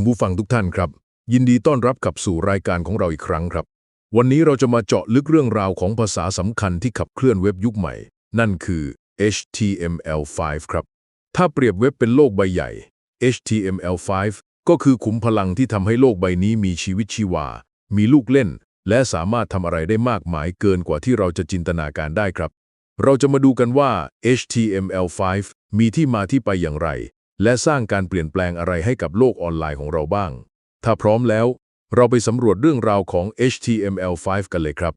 คุณผู้ฟังทุกท่านครับ ยินดีต้อนรับกลับสู่รายการของเราอีกครั้งครับ วันนี้เราจะมาเจาะลึกเรื่องราวของภาษาสำคัญที่ขับเคลื่อนเว็บยุคใหม่ นั่นคือ HTML5 ครับ ถ้าเปรียบเว็บเป็นโลกใบใหญ่ HTML5 ก็คือขุมพลังที่ทำให้โลกใบนี้มีชีวิตชีวา มีลูกเล่น และสามารถทำอะไรได้มากมายเกินกว่าที่เราจะจินตนาการได้ครับ เราจะมาดูกันว่า HTML5 มีที่มาที่ไปอย่างไร และสร้างการเปลี่ยนแปลงอะไรให้กับโลกออนไลน์ของเราบ้าง ถ้าพร้อมแล้ว เราไปสำรวจเรื่องราวของ HTML5 กันเลยครับ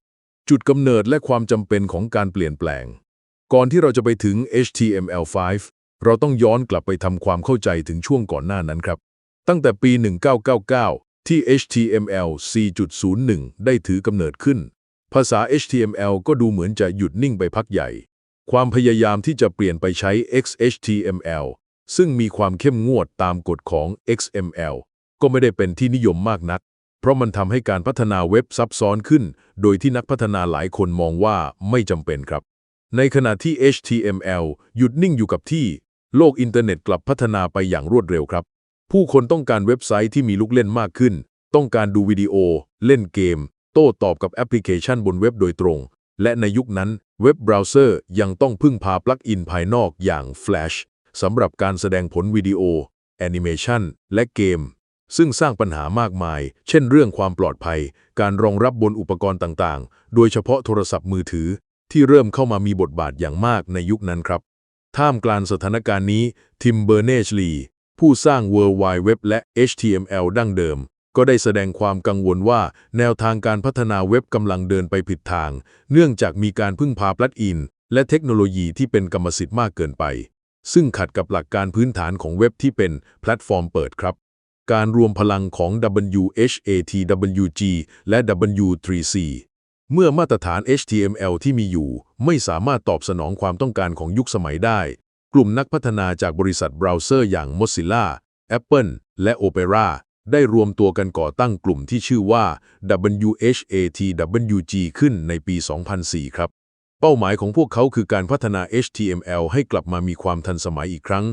จุดกำเนิดและความจำเป็นของการเปลี่ยนแปลง ก่อนที่เราจะไปถึง HTML5 เราต้องย้อนกลับไปทำความเข้าใจถึงช่วงก่อนหน้านั้นครับ ตั้งแต่ปี 1999 ที่ HTML 4.01 ได้ถือกำเนิดขึ้น ภาษา HTML ก็ดูเหมือนจะหยุดนิ่งไปพักใหญ่ ความพยายามที่จะเปลี่ยนไปใช้ XHTML ซึ่งมีความเข้มงวดตามกฎของ XML ก็ไม่ได้เป็นที่นิยมมากนัก เพราะมันทำให้การพัฒนาเว็บซับซ้อนขึ้น โดยที่นักพัฒนาหลายคนมองว่าไม่จำเป็นครับ ในขณะที่ HTML หยุดนิ่งอยู่กับที่ โลกอินเทอร์เน็ตกลับพัฒนาไปอย่างรวดเร็วครับ ผู้คนต้องการเว็บไซต์ที่มีลูกเล่นมากขึ้น ต้องการดูวิดีโอ เล่นเกม โต้ตอบกับแอปพลิเคชันบนเว็บโดยตรง และในยุคนั้นเว็บเบราว์เซอร์ยังต้องพึ่งพาปลั๊กอินภายนอกอย่าง Flash สำหรับการแสดงผลวิดีโอ แอนิเมชันและเกม ซึ่งสร้างปัญหามากมาย เช่นเรื่องความปลอดภัย การรองรับบนอุปกรณ์ต่างๆ โดยเฉพาะโทรศัพท์มือถือ ที่เริ่มเข้ามามีบทบาทอย่างมากในยุคนั้นครับ ท่ามกลางสถานการณ์นี้ทิมเบอร์เนชลีผู้สร้าง World Wide Web และ HTML ดั้งเดิม ก็ได้แสดงความกังวลว่าแนวทางการพัฒนาเว็บกำลังเดินไปผิดทาง เนื่องจากมีการพึ่งพาปลั๊กอิน และเทคโนโลยีที่เป็นกรรมสิทธิ์มากเกินไป ซึ่งขัดกับหลักการพื้นฐานของเว็บที่เป็นแพลตฟอร์มเปิดครับ การรวมพลังของ WHATWG และ W3C เมื่อมาตรฐาน HTML ที่มีอยู่ ไม่สามารถตอบสนองความต้องการของยุคสมัยได้ กลุ่มนักพัฒนาจากบริษัทเบราว์เซอร์อย่าง Mozilla, Apple และ Opera ได้รวมตัวกันก่อตั้งกลุ่มที่ชื่อว่า WHATWG ขึ้นในปี 2004 ครับ เป้าหมายของพวกเขาคือการพัฒนา HTML ให้กลับมามีความทันสมัยอีกครั้ง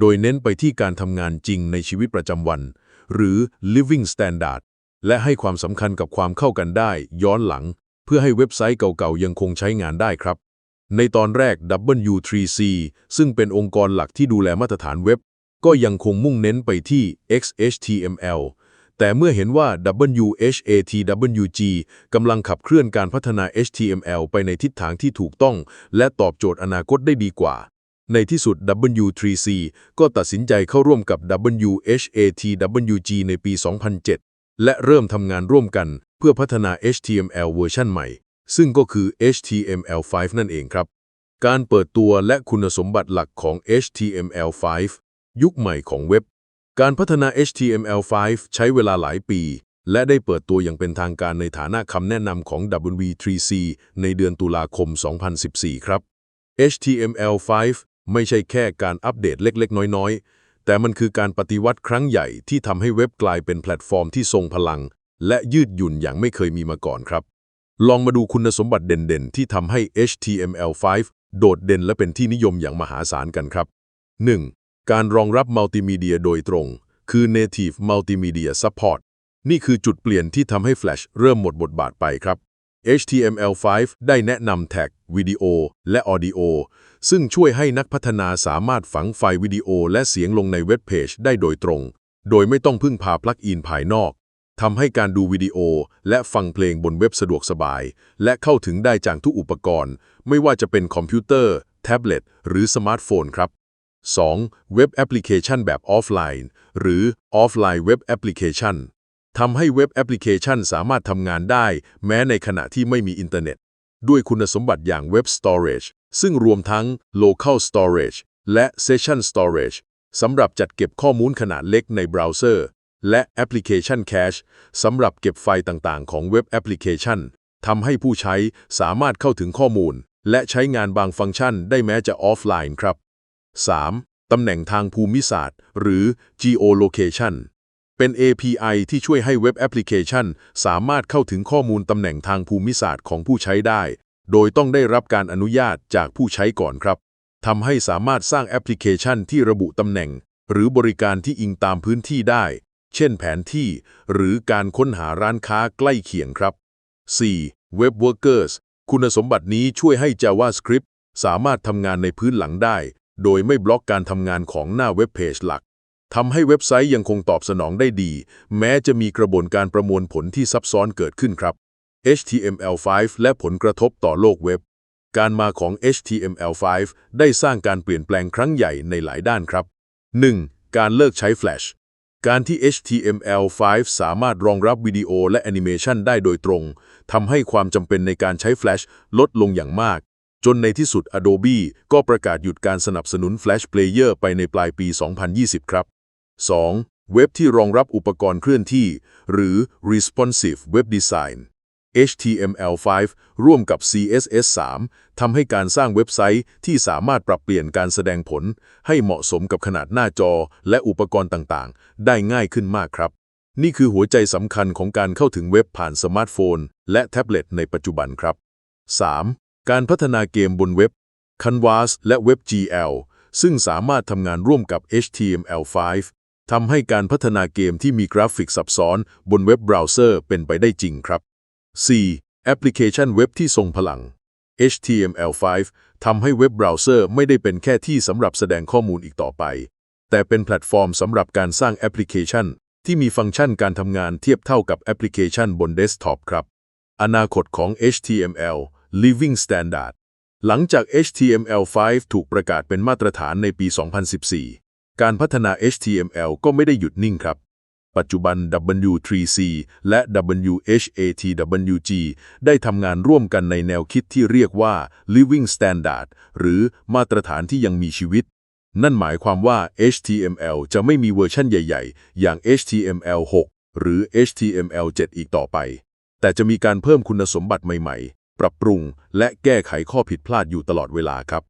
โดยเน้นไปที่การทำงานจริงในชีวิตประจำวัน หรือ living standard และให้ความสำคัญกับความเข้ากันได้ ย้อนหลัง เพื่อให้เว็บไซต์เก่าๆ ยังคงใช้งานได้ครับ ในตอนแรก W3C ซึ่งเป็นองค์กรหลักที่ดูแลมาตรฐานเว็บ ก็ยังคงมุ่งเน้นไปที่ XHTML แต่เมื่อเห็นว่า WHATWG กำลังขับเคลื่อนการพัฒนา HTML ไปในทิศทางที่ถูกต้อง และตอบโจทย์อนาคตได้ดีกว่า ในที่สุด W3C ก็ตัดสินใจเข้าร่วมกับ WHATWG ในปี 2007 และเริ่มทำงานร่วมกันเพื่อพัฒนา HTML เวอร์ชันใหม่ ซึ่งก็คือ HTML5 นั่นเองครับ การเปิดตัวและคุณสมบัติหลักของ HTML5 ยุคใหม่ของเว็บ การพัฒนา HTML5 ใช้เวลาหลายปี และได้เปิดตัวอย่างเป็นทางการในฐานะคำแนะนำของ W3C ในเดือนตุลาคม 2014 ครับ HTML5 ไม่ใช่แค่การอัปเดตเล็ก ๆ น้อย ๆ แต่มันคือการปฏิวัติครั้งใหญ่ที่ทำให้เว็บกลายเป็นแพลตฟอร์มที่ทรงพลัง และยืดหยุ่นอย่างไม่เคยมีมาก่อนครับ ลองมาดูคุณสมบัติเด่นๆ ที่ทำให้ HTML5 โดดเด่นและเป็นที่นิยมอย่างมหาศาลกันครับ 1. การรองรับมัลติมีเดียโดยตรง คือ Native Multimedia Support นี่คือจุดเปลี่ยนที่ทำให้ Flash เริ่มหมดบทบาทไปครับ HTML5 ได้แนะนำแท็กวิดีโอ และออดิโอ ซึ่งช่วยให้นักพัฒนาสามารถฝังไฟล์วิดีโอและเสียงลงในเว็บเพจได้โดยตรง โดยไม่ต้องพึ่งพาปลั๊กอินภายนอกทำให้การดูวิดีโอและฟังเพลงบนเว็บสะดวกสบาย และเข้าถึงได้จากทุกอุปกรณ์ ไม่ว่าจะเป็นคอมพิวเตอร์ แท็บเล็ต หรือสมาร์ทโฟนครับ 2. เว็บแอปพลิเคชันแบบออฟไลน์ หรือออฟไลน์เว็บแอปพลิเคชันทำให้เว็บแอปพลิเคชันสามารถทำงานได้ แม้ในขณะที่ไม่มีอินเทอร์เน็ต ด้วยคุณสมบัติอย่าง Web Storage ซึ่งรวมทั้ง Local Storage และ Session Storage สำหรับจัดเก็บข้อมูลขนาดเล็กในเบราว์เซอร์ และ Application Cache สำหรับเก็บไฟล์ต่างๆ ของเว็บแอปพลิเคชันทำให้ผู้ใช้สามารถเข้าถึงข้อมูล และใช้งานบางฟังก์ชันได้แม้จะออฟไลน์ครับ 3. ตำแหน่งทางภูมิศาสตร์ หรือ Geolocation เป็น API ที่ช่วยให้เว็บแอปพลิเคชัน สามารถเข้าถึงข้อมูลตำแหน่งทางภูมิศาสตร์ของผู้ใช้ได้ โดยต้องได้รับการอนุญาตจากผู้ใช้ก่อนครับทำให้สามารถสร้างแอปพลิเคชันที่ระบุตำแหน่ง หรือบริการที่อิงตามพื้นที่ได้ เช่นแผนที่ หรือการค้นหาร้านค้าใกล้เคียงครับ 4. Web Workers คุณสมบัตินี้ช่วยให้ JavaScript สามารถทำงานในพื้นหลังได้ โดยไม่บล็อกการทำงานของหน้าเว็บเพจหลักทำให้เว็บไซต์ยังคงตอบสนองได้ดี แม้จะมีกระบวนการประมวลผลที่ซับซ้อนเกิดขึ้นครับ HTML5 และผลกระทบต่อโลกเว็บ การมาของ HTML5 ได้สร้างการเปลี่ยนแปลงครั้งใหญ่ในหลายด้านครับ 1. การเลิกใช้ Flash การที่ HTML5 สามารถรองรับวิดีโอและแอนิเมชันได้โดยตรง ทำให้ความจำเป็นในการใช้ Flash ลดลงอย่างมาก จนในที่สุด Adobe ก็ประกาศหยุดการสนับสนุน Flash Player ไปในปลายปี 2020 ครับ 2. เว็บที่รองรับอุปกรณ์เคลื่อนที่ หรือ Responsive Web Design HTML5 ร่วมกับ CSS3 ทำให้การสร้างเว็บไซต์ที่สามารถปรับเปลี่ยนการแสดงผล ให้เหมาะสมกับขนาดหน้าจอและอุปกรณ์ต่างๆ ได้ง่ายขึ้นมากครับ นี่คือหัวใจสำคัญของการเข้าถึงเว็บผ่านสมาร์ทโฟน และแท็บเล็ตในปัจจุบันครับ 3. การพัฒนาเกมบนเว็บ Canvas และ WebGL ซึ่งสามารถทำงานร่วมกับ HTML5 ทำให้การพัฒนาเกมที่มีกราฟิกซับซ้อนบนเว็บเบราว์เซอร์เป็นไปได้จริงครับ 4. แอปพลิเคชันเว็บที่ทรงพลัง HTML5 ทำให้เว็บเบราว์เซอร์ไม่ได้เป็นแค่ที่สำหรับแสดงข้อมูลอีกต่อไป แต่เป็นแพลตฟอร์มสำหรับการสร้างแอปพลิเคชัน ที่มีฟังก์ชันการทำงานเทียบเท่ากับแอปพลิเคชันบนเดสก์ท็อปครับ อนาคตของ HTML Living Standard หลังจาก HTML5 ถูกประกาศเป็นมาตรฐานในปี 2014 การพัฒนา HTML ก็ไม่ได้หยุดนิ่งครับ ปัจจุบัน W3C และ WHATWG ได้ทำงานร่วมกันในแนวคิดที่เรียกว่า Living Standard หรือมาตรฐานที่ยังมีชีวิต นั่นหมายความว่า HTML จะไม่มีเวอร์ชันใหญ่ ๆ อย่าง HTML6 หรือ HTML7 อีกต่อไป แต่จะมีการเพิ่มคุณสมบัติใหม่ๆ ปรับปรุง และแก้ไขข้อผิดพลาดอยู่ตลอดเวลาครับ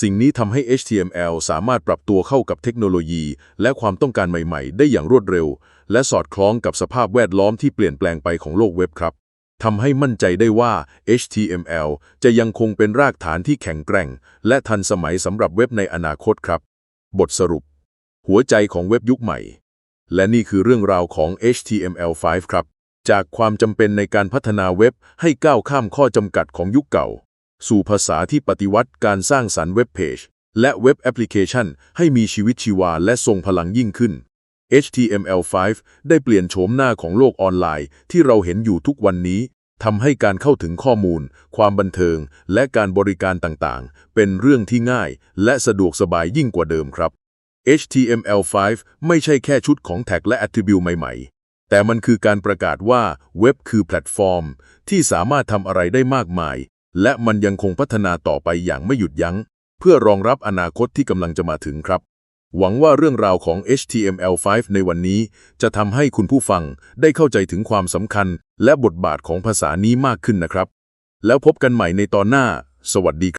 สิ่งนี้ทำให้ HTML สามารถปรับตัวเข้ากับเทคโนโลยี และความต้องการใหม่ๆ ได้อย่างรวดเร็ว และสอดคล้องกับสภาพแวดล้อมที่เปลี่ยนแปลงไปของโลกเว็บครับทำให้มั่นใจได้ว่า HTML จะยังคงเป็นรากฐานที่แข็งแกร่ง และทันสมัยสำหรับเว็บในอนาคตครับ บทสรุป หัวใจของเว็บยุคใหม่ และนี่คือเรื่องราวของ HTML5 ครับ จากความจำเป็นในการพัฒนาเว็บให้ก้าวข้ามข้อจำกัดของยุคเก่า สู่ภาษาที่ปฏิวัติการสร้างสรรค์เว็บเพจและเว็บแอปพลิเคชัน ให้มีชีวิตชีวาและทรงพลังยิ่งขึ้น HTML5 ได้เปลี่ยนโฉมหน้าของโลกออนไลน์ ที่เราเห็นอยู่ทุกวันนี้ทำให้การเข้าถึงข้อมูล ความบันเทิง และการบริการต่างๆ เป็นเรื่องที่ง่าย และสะดวกสบายยิ่งกว่าเดิมครับ HTML5 ไม่ใช่แค่ชุดของแท็กและ Attribute ใหม่ๆ แต่มันคือการประกาศว่าเว็บคือแพลตฟอร์ม ที่สามารถทำอะไรได้มากมาย และมันยังคงพัฒนาต่อไปอย่างไม่หยุดยัง้ง เพื่อรองรับอนาคตที่กำลังจะมาถึงครับ หวังว่าเรื่องราวของ HTML5 ในวันนี้ จะทำให้คุณผู้ฟังได้เข้าใจถึงความสำคัญ และบทบาทของภาษานี้มากขึ้นนะครับ แล้วพบกันใหม่ในตอนหน้า สวัสดีครับ